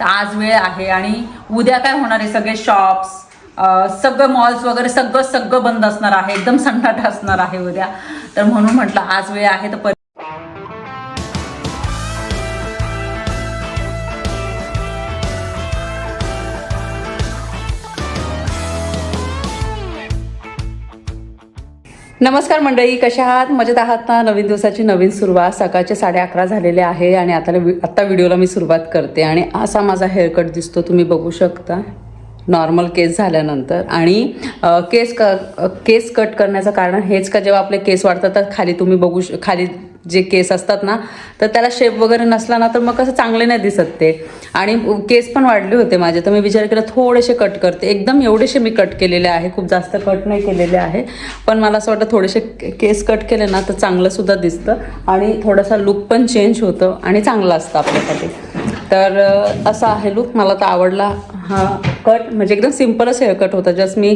तर आज वेळ आहे आणि उद्या काय होणार आहे? सगळे शॉप्स सगळं मॉल्स वगैरे सगळं सगळं बंद असणार आहे. एकदम सन्नाटा असणार आहे उद्या. तर म्हणून म्हटलं आज वेळ आहे तर नमस्कार मंडळी कशा आहात? मजेत आहात ना? नवीन दिवसाची नवीन सुरुवात. सकाळचे साडे अकरा झालेले आहे आणि आता आत्ता व्हिडिओला मी सुरुवात करते. आणि असा माझा हेअरकट दिसतो तुम्ही बघू शकता. नॉर्मल केस झाल्यानंतर. आणि केस क केस कट करण्याचं कारण हेच का जेव्हा आपले केस वाढतात तर खाली तुम्ही बघू श खाली जे केस असतात ना तर त्याला शेप वगैरे नसला ना तर मग कसं चांगले नाही दिसत ते. आणि केस पण वाढले होते माझे तर मी विचार केला थोडेसे कट करते. एकदम एवढेसे मी कट केलेले आहे खूप जास्त कट नाही केलेले आहे. पण मला असं वाटतं थोडेसे केस कट केले ना तर चांगलंसुद्धा दिसतं. आणि थोडासा लुक पण चेंज होतं आणि चांगलं असतं आपल्यासाठी. तर असा आहे लुक मला तर आवडला हा कट म्हणजे एकदम सिम्पलच हेअरकट होता. जस्ट मी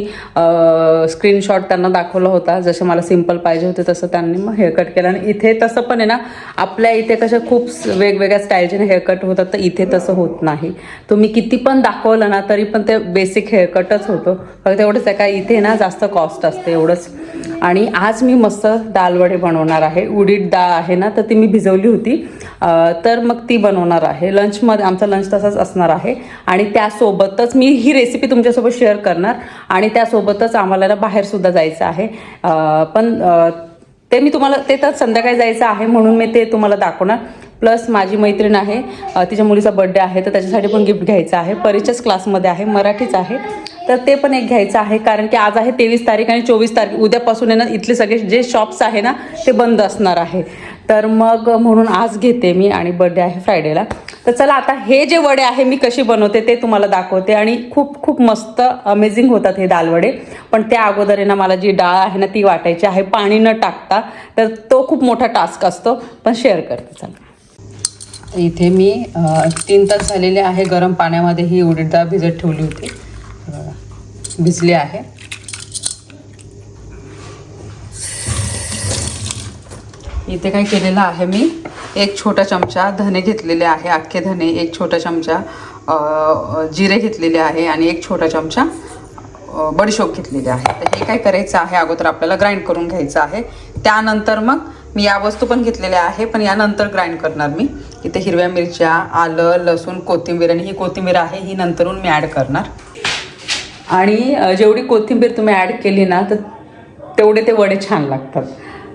स्क्रीनशॉट त्यांना दाखवला होता. जसे मला सिंपल पाहिजे होते तसं त्यांनी मग हेअरकट केलं. आणि इथे तसं पण आहे ना आपल्या इथे कशा खूप वेगवेगळ्या स्टाईलचे हेअरकट होतात तर इथे तसं होत नाही. तुम्ही किती पण दाखवलं ना तरी पण ते बेसिक हेअरकटच होतं. फक्त एवढंच आहे का इथे ना जास्त कॉस्ट असते एवढंच. आणि आज मी मस्त दालवडे बनवणार आहे. उडीद डाळ आहे ना तर ती मी भिजवली होती. तर मग ती बनवणार आहे. लंचमध्ये आमचा लंच तसाच असणार आहे. आणि त्यासोबतच मी ही रेसिपी तुमच्यासोबत शेअर करणार. आणि त्यासोबतच आम्हाला ना बाहेरसुद्धा जायचं आहे. पण ते मी तुम्हाला ते तर संध्याकाळी जायचं आहे म्हणून मी ते तुम्हाला दाखवणार. प्लस माझी मैत्रीण आहे. तिच्या मुलीचा बड्डे आहे. तर त्याच्यासाठी पण गिफ्ट घ्यायचं आहे. परीच्याच क्लासमध्ये आहे. मराठीच आहे. तर ते पण एक घ्यायचं आहे. कारण की आज आहे तेवीस तारीख आणि चोवीस तारीख. उद्यापासून आहे ना इथले सगळे जे शॉप्स आहे ना ते बंद असणार आहे. तर मग म्हणून आज घेते मी आणि बर्थडे आहे फ्रायडेला तर चला आता हे जे वडे आहे मी कशी बनवते ते तुम्हाला दाखवते आणि खूप खूप मस्त अमेझिंग होतात हे दालवडे पण त्या अगोदर आहे ना मला जी डाळ आहे ना ती वाटायची आहे. पाणी न टाकता. तर तो खूप मोठा टास्क असतो. पण शेअर करते चला. इथे मी तीन तास झालेले आहे गरम पाण्यामध्ये ही उडीद डाळ भिजत ठेवली होती. भिजली आहे. इथे काय केलेलं आहे मी. एक छोटा चमचा धने घेतलेले आहे अख्खे धने एक छोटा चमचा जिरे घेतलेले आहे आणि एक छोटा चमचा बडीशोप घेतलेले आहे. तर हे काय करायचं आहे अगोदर आपल्याला ग्राइंड करून घ्यायचं आहे. त्यानंतर मग मी या वस्तू पण घेतलेल्या आहे पण यानंतर ग्राइंड करणार मी. इथे हिरव्या मिरच्या आलं लसूण कोथिंबीर आणि ही कोथिंबीर आहे ही नंतरून मी ॲड करणार. आणि जेवढी कोथिंबीर तुम्ही ॲड केली ना तर तेवढे ते वडे छान लागतात.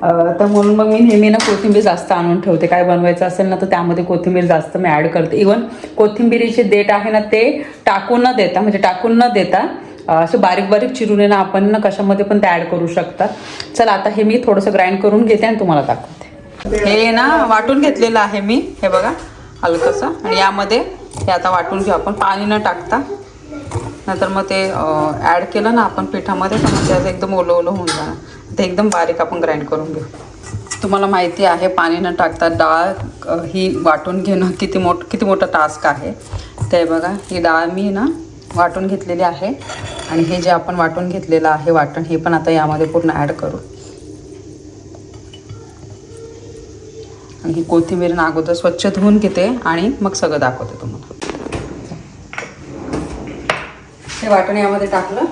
तर म्हणून मग मी नेहमी ना कोथिंबीर जास्त आणून ठेवते. काय बनवायचं असेल ना तर त्यामध्ये कोथिंबीर जास्त मी ॲड करते. इवन कोथिंबीरीचे देठ आहे ना ते टाकून न देता म्हणजे टाकून न देता असे बारीक बारीक चिरून ना आपण ना कशामध्ये पण ते ॲड करू शकतात. चल आता हे मी थोडंसं ग्राइंड करून घेते आणि तुम्हाला दाखवते. हे ना वाटून घेतलेलं आहे मी. हे बघा हलकंसं. आणि यामध्ये हे आता वाटून घेऊ आपण. पाणी न टाकता. नंतर मग ते ॲड केलं ना आपण पिठामध्ये तर मग ते एकदम ओलं ओलं होऊन जाणार. ते एकदम बारीक आपण ग्राइंड करून घेऊ. तुम्हाला माहिती आहे पाणी न टाकता डाळ ही वाटून घेणं किती मोठ किती मोठं टास्क आहे. ते बघा ही डाळ मी ना वाटून घेतलेली आहे. आणि हे जे आपण वाटून घेतलेलं आहे वाटण हे पण आता यामध्ये पूर्ण ॲड करू. आणि ही कोथिंबीर अगोदर स्वच्छ धुवून घेते आणि मग सगळं दाखवते तुम्हाला. हे वाटण यामध्ये टाकलं.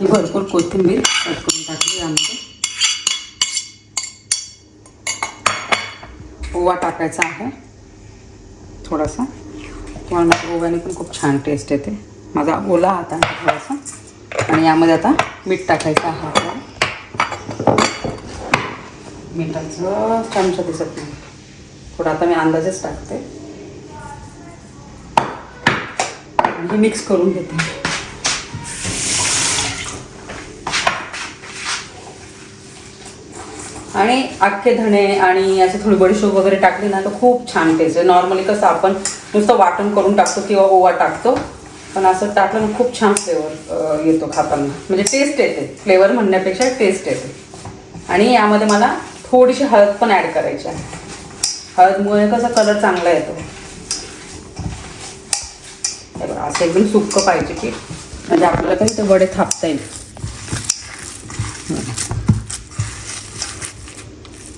ही भरपूर कोथिंबीर ओवा टाकायचा आहे. थोडासा. किंवा माझ्या ओव्याने पण खूप छान टेस्ट येते. माझा ओला हात आहे थोडासा. आणि यामध्ये आता मीठ टाकायचं आहे आपल्याला. मिठाचं चमचा दिसत नाही. थोडं आता मी अंदाजेच टाकते. मिक्स करून घेते. आणि अख्खे धणे आणि असे थोडी बडीशोप वगैरे टाकली ना तर खूप छान टेस्ट आहे नॉर्मली कसं आपण नुसतं वाटण करून टाकतो किंवा ओवा टाकतो पण असं टाकलं ना खूप छान फ्लेवर येतो खाताना. म्हणजे टेस्ट येते. फ्लेवर म्हणण्यापेक्षा टेस्ट येते. आणि यामध्ये मला थोडीशी हळद पण ॲड करायची आहे. हळदमुळे कसा कलर चांगला येतो. असं एकदम सुक्क पाहिजे की म्हणजे आपल्याला काही ते वडे थापता येईल.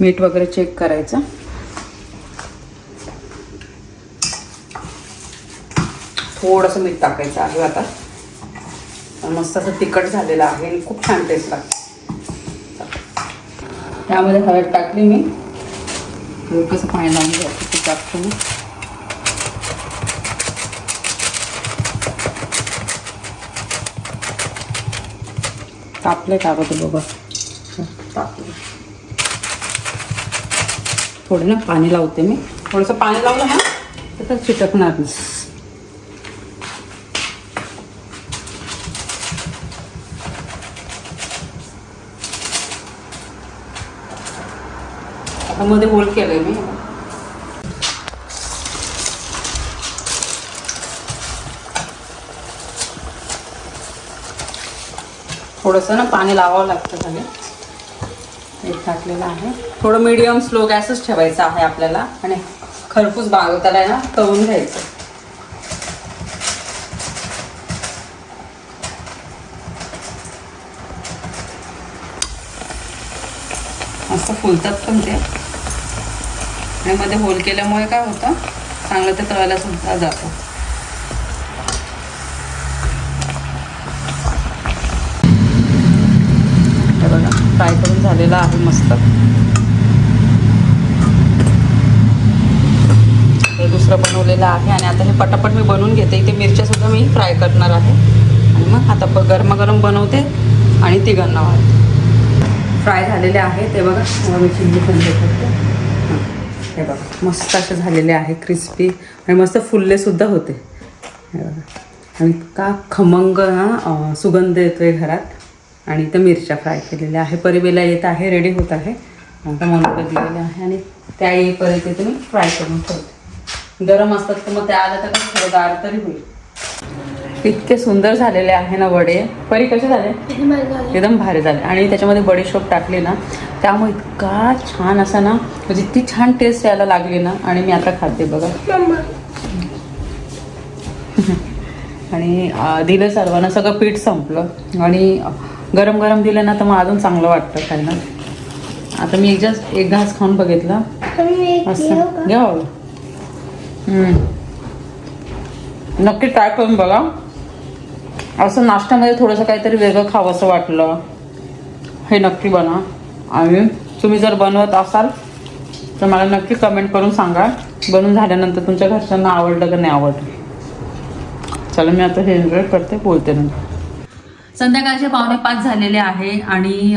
मीठ वगैरे चेक करायचं. थोडंसं मीठ टाकायचं आहे आता. मस्त असं तिखट झालेलं आहे आणि खूप छान टेस्ट लागते. त्यामध्ये हळद टाकली मी. कसं पाणी लावून घ्यायचं ते टाकतो मी तापले टाकतो बघा तापले थोडं ना पाणी लावते मी. थोडंसं पाणी लावलं ना तर ते चिटकणार नाही. आता मध्ये होल केलंय मी. थोडंसं ना पाणी लावावं लागतं सगळे एक टाकलेलं आहे. थोडं मीडियम स्लो गॅसच ठेवायचा आहे आपल्याला आणि खरपूस बाग त्याला ना तळून घ्यायचं. असं फुलतात पण ते. आणि मध्ये होल केल्यामुळे काय होतं? चांगलं ते तळायला सुद्धा जातं. फ्राय करून झालेला आहे मस्त. हे दुसरं बनवलेलं आहे आणि आता हे पटापट मी बनवून घेते. इथे मिरच्या सुद्धा मी फ्राय करणार आहे. आणि मग आता प- गरमागरम बनवते आणि तिघांना वाढते. फ्राय झालेले आहे. ते बघा मी चिल्ली पण करते हे बघा मस्त असे झालेले आहे क्रिस्पी आणि मस्त फुल्लेसुद्धा होते. हे बघा. आणि का खमंग ना सुगंध येतो आहे घरात. आणि इथं मिरच्या फ्राय केलेल्या आहे परिबेला येत आहे रेडी होत आहे. आता मनोका दिलेले आहे आणि त्या येईपर्यंत इथे मी फ्राय करून ठेवते. गरम असतात तर मग त्या आल्या तर कसं थोडं गार तरी होईल. इतके सुंदर झालेले आहे ना वडे. परी कसे झाले? एकदम भारी झाले. आणि त्याच्यामध्ये बडीशोप टाकली ना त्यामुळे इतका छान असा ना म्हणजे इतकी छान टेस्ट यायला लागली ना. आणि मी आता खाते बघा. आणि दिलं सर्वांना. सगळं पीठ संपलं. आणि गरम गरम दिलं ना तर मग अजून चांगलं वाटतं खायला. आता मी एक जस्ट एक घास खाऊन बघितला. असं. घ्या. नक्की ट्राय करून बघा. असं नाश्त्यामध्ये थोडंसं काहीतरी वेगळं खावं असं वाटलं. हे नक्की बनवा आणि तुम्ही जर बनवत असाल तर मला नक्की कमेंट करून सांगा. बनवून झाल्यानंतर तुमच्या घरच्यांना आवडलं का नाही आवडलं. चला मी आता हे एन्जॉय करते बोलते नंतर. संध्याकाळचे पावणे पाच झालेले आहे आणि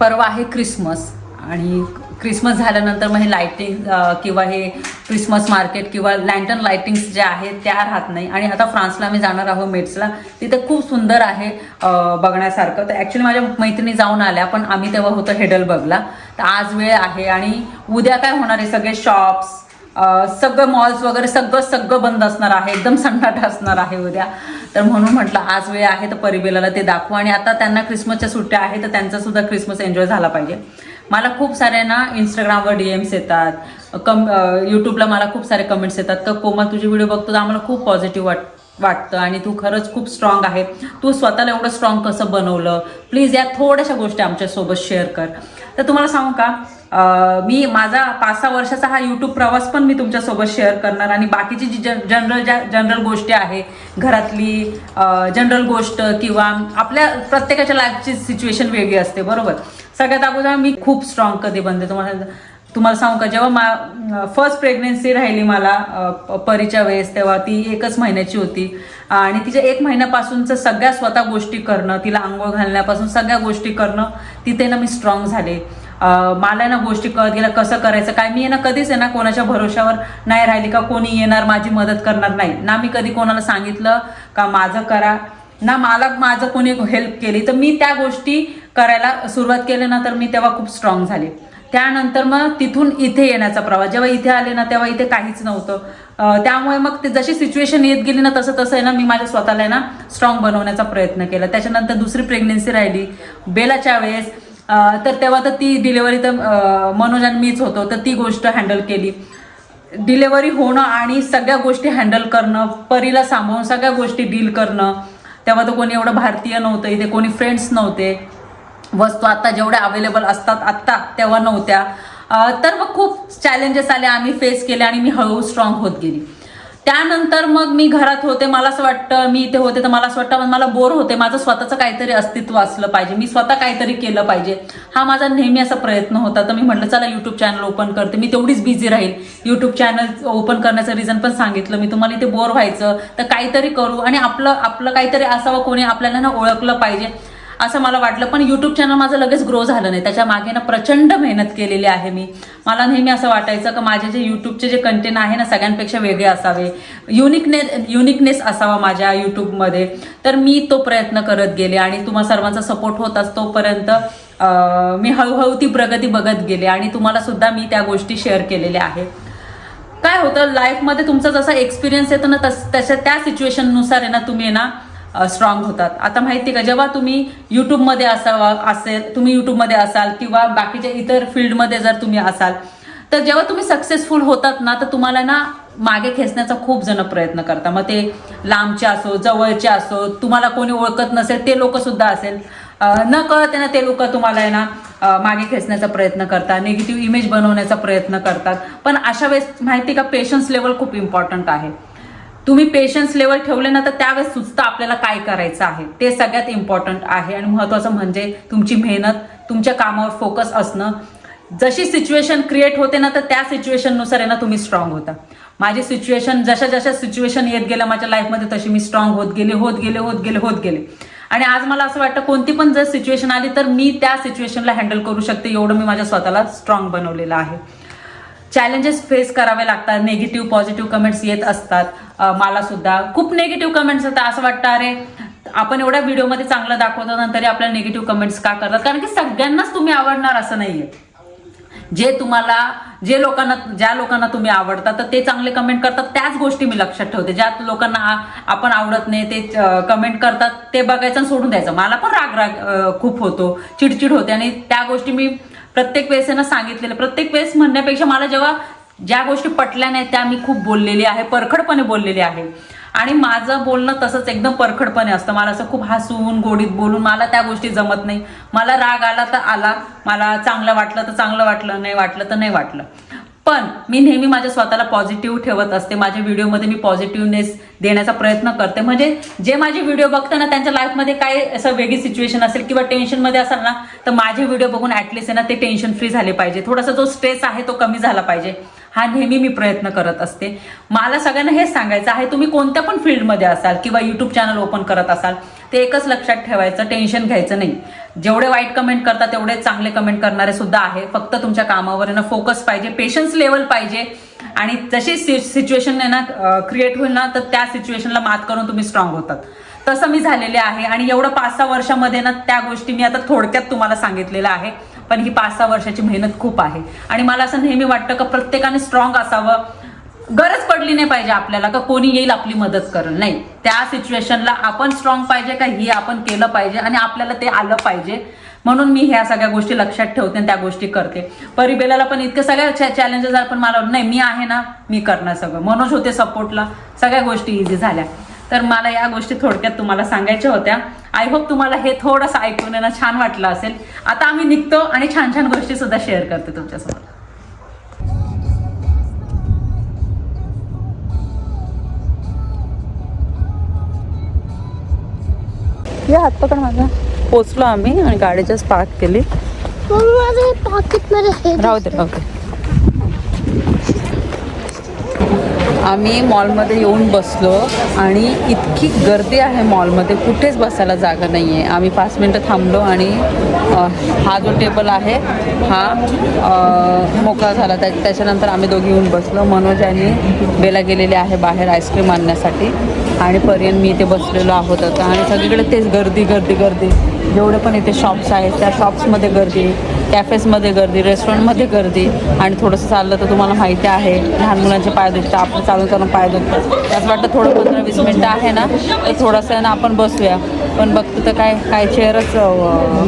परवा आहे क्रिसमस आणि क्रिसमस झाल्यानंतर मग हे लाईटिंग किंवा हे क्रिसमस मार्केट किंवा लँटन लाईटिंग्स ज्या आहेत त्या राहत नाही. आणि आता फ्रान्सला आम्ही जाणार आहोत मेट्सला. तिथे खूप सुंदर आहे बघण्यासारखं. तर ॲक्च्युली माझ्या मैत्रिणी जाऊन आल्या पण आम्ही तेव्हा होतं बघला तर आज वेळ आहे आणि उद्या काय होणार आहे सगळे शॉप्स सगळं मॉल्स वगैरे सगळं सगळं बंद असणार आहे. एकदम सन्नाटा असणार आहे उद्या. तर म्हणून म्हटलं आज वेळ आहे तर परिबेलाला ते दाखवू. आणि आता त्यांना क्रिसमसच्या सुट्ट्या आहेत तर त्यांचा सुद्धा क्रिसमस एन्जॉय झाला पाहिजे. मला खूप साऱ्यांना ना इंस्टाग्रामवर डी एम्स येतात. कम यूट्यूबला मला खूप सारे कमेंट्स येतात. तर कोमल तुझे व्हिडिओ बघतो तर आम्हाला खूप पॉझिटिव्ह वाट वाटतं आणि तू खरंच खूप स्ट्रॉंग आहे. तू स्वतःला एवढं स्ट्रॉंग कसं बनवलं? प्लीज या थोड्याशा गोष्टी आमच्यासोबत शेअर कर. तर तुम्हाला सांगू का? मी माझा पाच सहा वर्षाचा हा यूट्यूब प्रवास पण मी तुमच्यासोबत शेअर करणार आणि बाकीची जी जन जनरल ज्या जनरल गोष्टी आहे घरातली जनरल गोष्ट किंवा आपल्या प्रत्येकाच्या लाईफची सिच्युएशन वेगळी असते बरोबर? सगळ्यात अगोदर मी खूप स्ट्रॉंग कधी बनते तुम्हाला तुम्हाला सांगू का? जेव्हा मा फर्स्ट प्रेग्नेन्सी राहिली मला परीच्या वेळेस तेव्हा ती एकच महिन्याची होती. आणि तिच्या एक महिन्यापासूनचं सगळ्या स्वतः गोष्टी करणं तिला आंघोळ घालण्यापासून सगळ्या गोष्टी करणं तिथे ना मी स्ट्रॉंग झाले. मला ना गोष्टी कळत गेल्या कसं करायचं काय मी आहे ना कधीच आहे ना कोणाच्या भरोशावर नाही राहिली का कोणी येणार माझी मदत करणार नाही. ना मी कधी कोणाला सांगितलं का माझं करा ना मला माझं कोणी हेल्प केली. तर मी त्या गोष्टी करायला सुरुवात केली ना तर मी तेव्हा खूप स्ट्रॉंग झाले. त्यानंतर मग तिथून इथे येण्याचा प्रवास. जेव्हा इथे आले ना तेव्हा इथे काहीच नव्हतं. त्यामुळे मग ते जशी सिच्युएशन येत गेली ना तसं तसं आहे ना मी माझ्या स्वतःला ना स्ट्रॉंग बनवण्याचा प्रयत्न केला. त्याच्यानंतर दुसरी प्रेग्नेन्सी राहिली. बेलाच्या वेळेस तर तेव्हा तर ती डिलेवरी तर मनोज आणि मीच होतो तर ती गोष्ट हँडल केली. डिलेवरी होणं आणि सगळ्या गोष्टी हँडल करणं परीला सांभाळून सगळ्या गोष्टी डील करणं तेव्हा तर कोणी एवढं भारतीय नव्हतं इथे कोणी फ्रेंड्स नव्हते. वस्तू आत्ता जेवढ्या अवेलेबल असतात आत्ता तेव्हा नव्हत्या. तर मग खूप चॅलेंजेस आले आम्ही फेस केले आणि मी हळूहळू स्ट्रॉंग होत गेली. त्यानंतर मग मी घरात होते मला असं वाटतं मी इथे होते तर मला असं वाटतं मला बोर होते. माझं स्वतःचं काहीतरी अस्तित्व असलं पाहिजे. मी स्वतः काहीतरी केलं पाहिजे. हा माझा नेहमी असा प्रयत्न होता. तर मी म्हटलं चला युट्यूब चॅनल ओपन करते. मी तेवढीच बिझी राहील. युट्यूब चॅनल ओपन करण्याचं रिझन पण सांगितलं. मी तुम्हाला इथे बोर व्हायचं तर काहीतरी करू. आणि आपलं आपलं काहीतरी असावं कोणी आपल्याला ना ओळखलं पाहिजे. असं मला वाटलं. पण यूट्यूब चॅनल माझं लगेच ग्रो झालं नाही. त्याच्यामागे ना प्रचंड मेहनत केलेली आहे मी. मला नेहमी असं वाटायचं की माझे जे यूट्यूबचे जे कंटेंट आहे ना सगळ्यांपेक्षा वेगळे असावे. युनिकने युनिकनेस असावा माझ्या यूट्यूबमध्ये तर मी तो प्रयत्न करत गेले आणि तुम्हा सर्वांचा सपोर्ट होत असतोपर्यंत तोपर्यंत मी हळूहळू ती प्रगती बघत गेले आणि तुम्हाला सुद्धा मी त्या गोष्टी शेअर केलेल्या आहे काय होतं लाईफमध्ये तुमचा जसा एक्सपिरियन्स येतो ना तस तशा त्या सिच्युएशननुसार आहे ना तुम्ही आहे ना स्ट्रॉंग होतात. आता माहिती का जेव्हा तुम्ही यूट्यूबमध्ये असावा असेल तुम्ही यूट्यूबमध्ये असाल किंवा बाकीच्या इतर फील्डमध्ये जर तुम्ही असाल तर जेव्हा तुम्ही सक्सेसफुल होतात ना तर तुम्हाला ना मागे खेचण्याचा खूप जण प्रयत्न करता मग ते लांबचे असो जवळचे असो तुम्हाला कोणी ओळखत नसेल ते लोक सुद्धा असेल. न कळत ना ते लोक तुम्हाला आहे ना मागे खेचण्याचा प्रयत्न करतात निगेटिव्ह इमेज बनवण्याचा प्रयत्न करतात. पण अशा वेळेस माहिती का पेशन्स लेवल खूप इम्पॉर्टंट आहे. तुम्ही पेशन्स लेवल ठेवले ना तर त्यावेळेस सुचतं आपल्याला काय करायचं आहे. ते सगळ्यात इम्पॉर्टंट आहे. आणि महत्वाचं म्हणजे तुमची मेहनत तुमच्या कामावर फोकस असणं. जशी सिच्युएशन क्रिएट होते ना तर त्या सिच्युएशननुसार आहे ना तुम्ही स्ट्रॉंग होता. माझी सिच्युएशन जशा जशा सिच्युएशन येत गेल्या माझ्या लाईफमध्ये तशी मी स्ट्रॉंग होत गेले होत गेले होत गेले होत गेले. आणि आज मला असं वाटतं कोणती पण जर सिच्युएशन आली तर मी त्या सिच्युएशनला हँडल करू शकते एवढं मी माझ्या स्वतःला स्ट्रॉंग बनवलेलं आहे. चॅलेंजेस फेस करावे लागतात. निगेटिव्ह पॉझिटिव्ह कमेंट्स येत असतात. मला सुद्धा. खूप निगेटिव्ह कमेंट्स येतात. असं वाटतं अरे आपण एवढ्या व्हिडिओमध्ये चांगलं दाखवतो ना तरी आपल्याला निगेटिव्ह कमेंट्स का करतात? कारण की सगळ्यांनाच तुम्ही आवडणार असं नाहीये. जे तुम्हाला जे लोकांना ज्या लोकांना तुम्ही आवडता तर ते चांगले कमेंट करतात. त्याच गोष्टी मी लक्षात ठेवते. ज्या लोकांना आपण आवडत नाही ते कमेंट करतात ते बघायचं आणि सोडून द्यायचं. मला पण राग राग खूप होतो. चिडचिड होते आणि त्या गोष्टी मी प्रत्येक वेळेस आहे ना सांगितलेलं प्रत्येक वेळेस म्हणण्यापेक्षा मला जेव्हा ज्या गोष्टी पटल्या नाही त्या मी खूप बोललेली आहे परखडपणे बोललेली आहे. आणि माझं बोलणं तसंच एकदम परखडपणे असतं. मला असं खूप हसून गोडीत बोलून मला त्या गोष्टी जमत नाही. मला राग आला तर आला मला चांगलं वाटलं तर चांगलं वाटलं नाही वाटलं तर नाही वाटलं. पण मी नेहमी माझ्या स्वतःला पॉझिटिव्ह ठेवत असते. माझ्या व्हिडिओमध्ये मी पॉझिटिव्हनेस देण्याचा प्रयत्न करते. म्हणजे जे माझे व्हिडिओ बघताना त्यांच्या लाईफमध्ये काय असं वेगळी सिच्युएशन असेल किंवा टेन्शनमध्ये असेल ना तर माझे व्हिडिओ बघून ऍटलिस्ट ना ते टेन्शन फ्री झाले पाहिजे. थोडासा जो स्ट्रेस आहे तो कमी झाला पाहिजे. हा नेहमी मी प्रयत्न करत असते. मला सगळ्यांना हेच सांगायचं आहे तुम्ही कोणत्या पण फील्डमध्ये असाल किंवा यूट्यूब चॅनल ओपन करत असाल ते एकच लक्षात ठेवायचं टेन्शन घ्यायचं नाही. जेवढे वाईट कमेंट करता तेवढे चांगले कमेंट करणारे सुद्धा आहे. फक्त तुमच्या कामावर ना फोकस पाहिजे पेशन्स लेवल पाहिजे. आणि जशी सिच्युएशन आहे ना क्रिएट होईल ना तर त्या सिच्युएशनला मात करून तुम्ही स्ट्रॉंग होतात. तसं मी झालेले आहे. आणि एवढं पाच सहा वर्षामध्ये ना त्या गोष्टी मी आता थोडक्यात तुम्हाला सांगितलेलं आहे. पण ही पाच सहा वर्षाची मेहनत खूप आहे. आणि मला असं नेहमी वाटतं का प्रत्येकाने स्ट्रॉंग असावं. गरज पडली नाही पाहिजे आपल्याला का कोणी येईल आपली मदत करेल. नाही त्या सिच्युएशनला आपण स्ट्रॉंग पाहिजे का ही आपण केलं पाहिजे आणि आपल्याला ते आलं पाहिजे. म्हणून मी ह्या सगळ्या गोष्टी लक्षात ठेवते आणि त्या गोष्टी करते. परिबेलाला पण इतकं सगळ्या चॅलेंजेस पण मला नाही मी आहे ना मी करणार सगळं. मनोज होते सपोर्टला सगळ्या गोष्टी इझी झाल्या. तर मला या गोष्टी थोडक्यात तुम्हाला सांगायच्या होत्या. आय होप तुम्हाला हे थोडंसं ऐकून ना छान वाटलं असेल. आता आम्ही निघतो आणि छान छान गोष्टी सुद्धा शेअर करते तुमच्यासोबत. या हात पकड माझा पोचलो आम्ही आणि गाडी जस्ट पार्क केली राहू दे ओके आम्ही मॉलमध्ये येऊन बसलो आणि इतकी गर्दी आहे मॉलमध्ये कुठेच बसायला जागा नाही आहे आम्ही पाच मिनटं थांबलो आणि हा जो टेबल आहे हा मोकळा झाला. त्या त्याच्यानंतर आम्ही दोघी येऊन बसलो. मनोज आणि बेला गेलेले आहे बाहेर आईस्क्रीम आणण्यासाठी आणि पर्यंत मी इथे बसलेलो आहोत आता. आणि सगळीकडे तेच गर्दी गर्दी गर्दी. जेवढे पण इथे शॉप्स आहेत त्या शॉप्समध्ये गर्दी. कॅफेसमध्ये गर्दी रेस्टॉरंटमध्ये गर्दी आणि थोडंसं चाललं तर तुम्हाला माहिती आहे लहान मुलांचे पाय दुखतात आपण चालून चालून पाय दुखतात. त्याचं वाटतं थोडं पंधरा वीस मिनटं आहे ना तर थोडंसं आहे ना आपण बसूया. पण बघतो तर काय काय चेअरच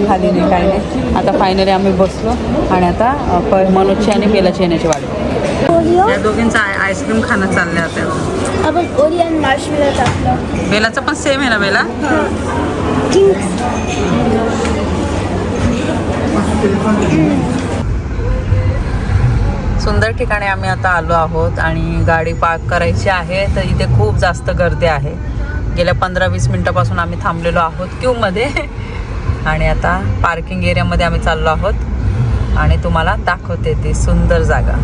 खाली नाही काय नाही. आता फायनली आम्ही बसलो आणि आता मनोजची आणि बेलाची येण्याची वाट. दोघींचं आय आईस्क्रीम खाणं चाललं आता. आपण मार्शमेलो टाकलं. बेलाचं पण सेम आहे ना बेला? सुंदर ठिकाणी आम्ही आता आलो आहोत आणि गाडी पार्क करायची आहे तर इथे खूप जास्त गर्दी आहे. गेल्या पंधरा वीस मिनटापासून आम्ही थांबलेलो आहोत क्यूमध्ये. आणि आता पार्किंग एरियामध्ये आम्ही चाललो आहोत. आणि तुम्हाला दाखवते ती सुंदर जागा.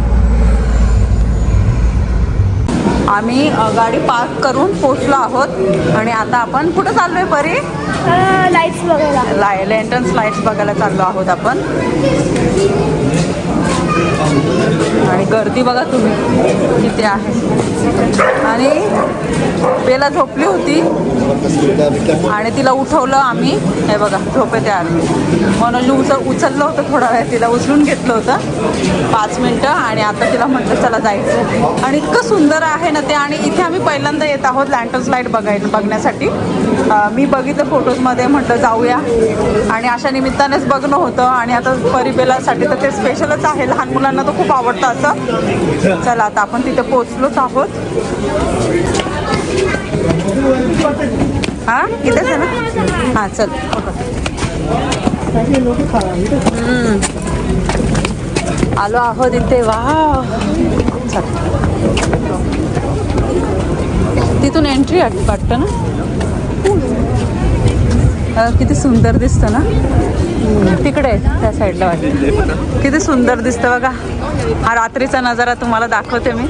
आम्ही गाडी पार्क करून पोचलो आहोत. आणि आता आपण कुठं चाललोय परी? लाईट्स बघायला. लाय लँटन्स लाईट्स बघायला चाललो आहोत आपण. आणि गर्दी बघा तुम्ही किती आहे. आणि बेला झोपली होती. आणि तिला उठवलं आम्ही. हे बघा झोपेत आम्ही. मनोज उचल उचललं होतं थोडा वेळ तिला उचलून घेतलं होतं. पाच मिनटं आणि आता तिला म्हटलं चला जायचं. आणि इतकं सुंदर आहे ना ते आणि इथे आम्ही पहिल्यांदा येत आहोत लँटर्स लाइट बघायला बघण्यासाठी. मी बघितलं फोटोजमध्ये म्हटलं जाऊया. आणि अशा निमित्तानेच बघणं होतं. आणि आता परिबेलासाठी तर ते स्पेशलच आहे लहान मुलांना तो खूप आवडतं असं. चला आता आपण तिथे पोचलोच आहोत. हां? इथेच आहे ना? हां चल. आलो आहोत इथे. वा चल. तिथून एंट्री वाटतं ना? किती सुंदर दिसतं ना? तिकडे त्या साईडला वाटतं. किती सुंदर दिसतं बघा. हा रात्रीचा नजारा तुम्हाला दाखवते मी.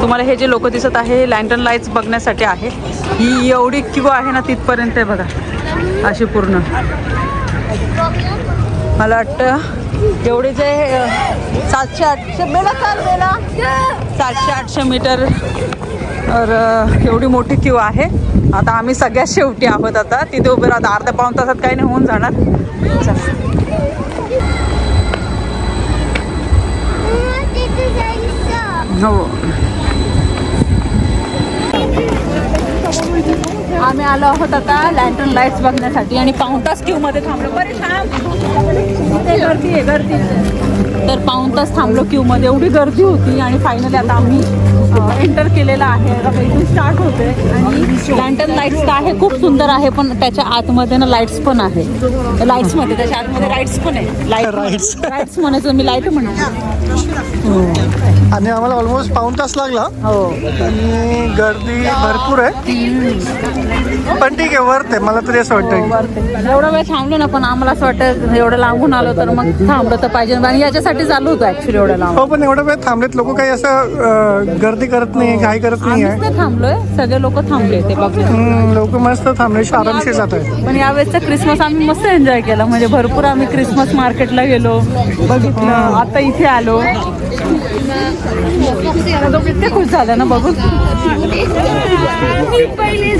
तुम्हाला हे जे लोक दिसत आहे लँटन लाईट्स बघण्यासाठी आहे. ही एवढी क्यू आहे ना तिथपर्यंत आहे बघा. अशी पूर्ण. मला वाटतं एवढे जे सातशे आठशे बेला चाल बेला सातशे आठशे मीटर. तर एवढी मोठी क्यू आहे. आता आम्ही सगळ्यात शेवटी आहोत आता. तिथे उभे राहतो अर्ध्या पाऊन तासात काही नाही होऊन जाणार. हो. आम्ही आलो आहोत आता लँटर्न लाईट्स बघण्यासाठी आणि पाऊण तास क्यू मध्ये थांबलो. बरे गर्दी आहे गर्दी तर पाऊण तास थांबलो क्यू मध्ये. एवढी गर्दी होती आणि फायनली आता आम्ही एंटर केलेलं आहे. आता इथून स्टार्ट होते आणि लँटर्न लाईट्स तर आहे खूप सुंदर आहे पण त्याच्या आतमध्ये ना लाईट्स पण आहे. लाईट्समध्ये त्याच्या आतमध्ये लाईट्स पण आहे. Light Lights. लाईट्स म्हणायचं मी लाइट म्हणते आणि आम्हाला ऑलमोस्ट पाऊण तास लागला. हो. आणि गर्दी भरपूर आहे. पण ठीक आहे वर्थ आहे. मला तरी असं वाटतं एवढा वेळ थांबलो ना पण आम्हाला असं वाटतं एवढं लांबून आलो तर मग थांबलं तर पाहिजे. आणि याच्यासाठी चालू होतं ऍक्च्युली एवढं लांब. हो पण एवढा वेळ थांबलेत. लोक काही असं अं, गर्दी करत नाही काही करत नाही आम्हीच आहे. नाही थांबलोय. सगळे लोक थांबले ते बघण्यासाठी लोक मस्त थांबले. आरामशीर जात आहेत. पण यावेळेसचा क्रिसमस आम्ही मस्त एन्जॉय केला. म्हणजे भरपूर आम्ही क्रिसमस मार्केटला गेलो बघितलं. आता इथे आलो. किती खुश झालं ना बघून. पहिले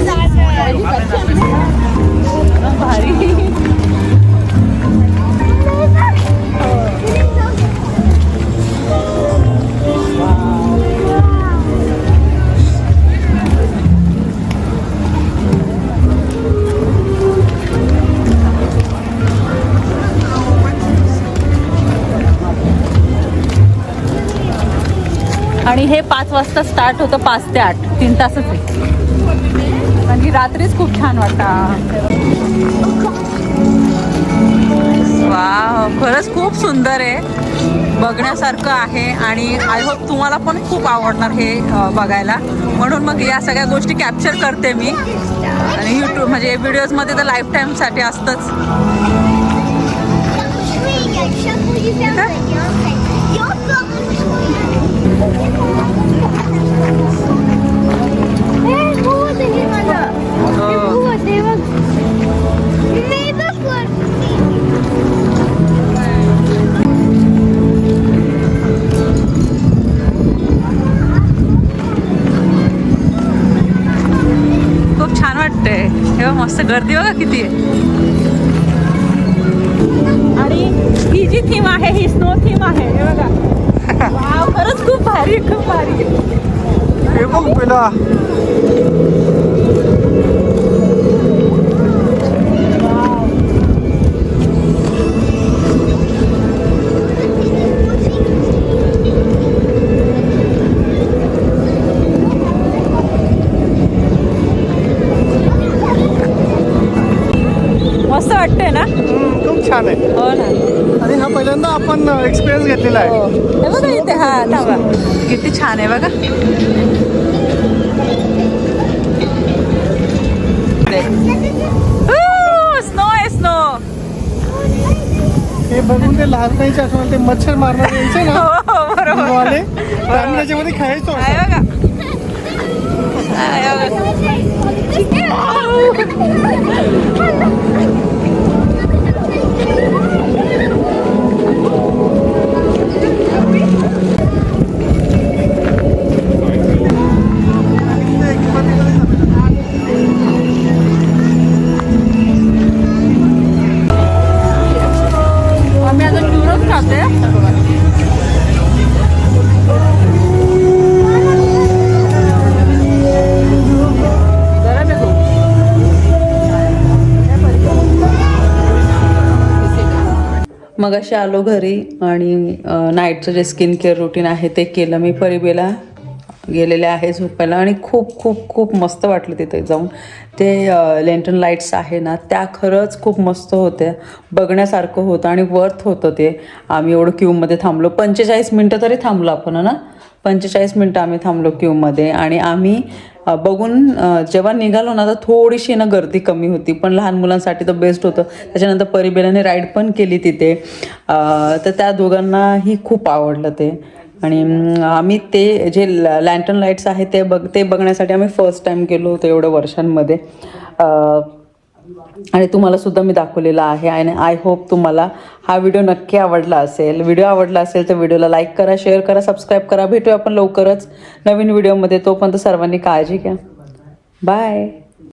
आणि हे पाच वाजता स्टार्ट होतं पाच ते आठ. तीन तासच आहे. आणि रात्रीच खूप छान वाटतं. वा खरंच खूप सुंदर आहे. बघण्यासारखं आहे आणि आय होप तुम्हाला पण खूप आवडणार हे बघायला. म्हणून मग या सगळ्या गोष्टी कॅप्चर करते मी. आणि यूट्यूब म्हणजे व्हिडिओजमध्ये तर लाईफ टाईमसाठी असतंच. खूप गर्दी बघा किती आहे. आणि ही जी थीम आहे ही स्नो थीम आहे हे बघा. खरंच खूप भारी खूप भारी हे बघ पहिला आपण पण एक्सपिरियन्स घेतलेला आहे. हे. बघा इथे हा थांबा. किती छान आहे बघा. स्नो आहे स्नो हे बघून ते लहानपणीचे आठवण ते मच्छर मारणार यायचे ना बरोबर. वाले आम्ही त्याच्यामध्ये आहे बघा. आहे बघा. आम्ही मग असे आलो घरी आणि नाईटचं जे स्किन केअर रुटीन आहे ते केलं. मी परिबेला गेलेले आहे झोपायला आणि खूप खूप खूप मस्त वाटलं तिथे जाऊन. ते लेंटन लाईट्स आहे ना त्या खरंच खूप मस्त होत्या. बघण्यासारखं होतं आणि वर्थ होतं ते. आम्ही एवढं क्यूमध्ये थांबलो. पंचेचाळीस मिनटं तरी थांबलो आपण ना? पंचेचाळीस मिनटं आम्ही थांबलो क्यूमध्ये आणि आम्ही बघून जेव्हा निघालो ना तर थोडीशी ना गर्दी कमी होती. पण लहान मुलांसाठी तर बेस्ट होतं. त्याच्यानंतर परिबेलाने राईड पण केली तिथे. तर त्या दोघांनाही खूप आवडलं ते. आणि आम्ही ते जे लँटन लाईट्स आहेत ते बघ ते बघण्यासाठी आम्ही फर्स्ट टाईम गेलो होतो एवढ्या वर्षांमध्ये. आणि तुम्हाला सुद्धा मी दाखवलेला आहे आणि आय होप तुम्हाला हा व्हिडिओ नक्की आवडला असेल. व्हिडिओ आवडला असेल तर व्हिडिओला लाईक करा शेअर करा सबस्क्राईब करा. भेटूया आपण लवकरच नवीन व्हिडिओमध्ये तोपर्यंत सर्वांनी काळजी घ्या. बाय